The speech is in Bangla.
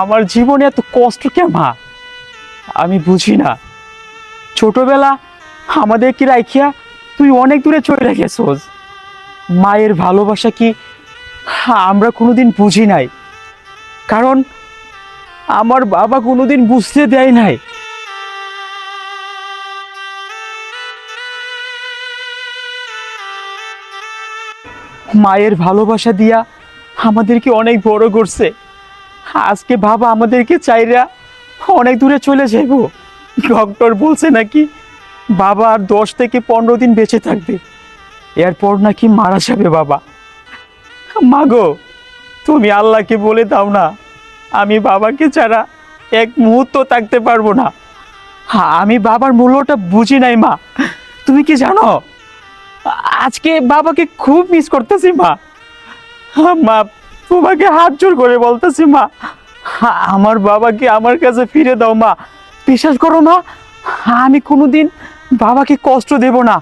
আমার জীবনে এত কষ্ট মা আমি বুঝি না। ছোটবেলা আমাদের কি রাখিয়া তুই অনেক দূরে চলে গেছোস। মায়ের ভালোবাসা কি আমরা কোনোদিন বুঝি নাই। কারণ আমার বাবা কোনোদিন বুঝতে দেয় নাই। মায়ের ভালোবাসা দিয়া আমাদেরকে অনেক বড় করছে। আজকে বাবা আমাদেরকে চাইরা অনেক দূরে চলে যাব ডক্টর বলছে নাকি বাবা আর দশ থেকে পনেরো দিন বেঁচে থাকবে। এরপর নাকি মারা যাবে বাবা। মাগো, তুমি আল্লাহকে বলে দাও না, আমি বাবাকে ছাড়া এক মুহূর্ত থাকতে পারব না। হ্যাঁ আমি বাবার মূল্যটা বুঝি নাই, মা। তুমি কি জানো? আজকে বাবাকে খুব মিস করতেছি, মা। মা তোমাকে হাত জোর করে বলতেছি, মা। আমার বাবাকে আমার কাছে ফিরে দাও, মা। বিশ্বাস করো, মা, আমি কোনোদিন বাবাকে কষ্ট দেব না।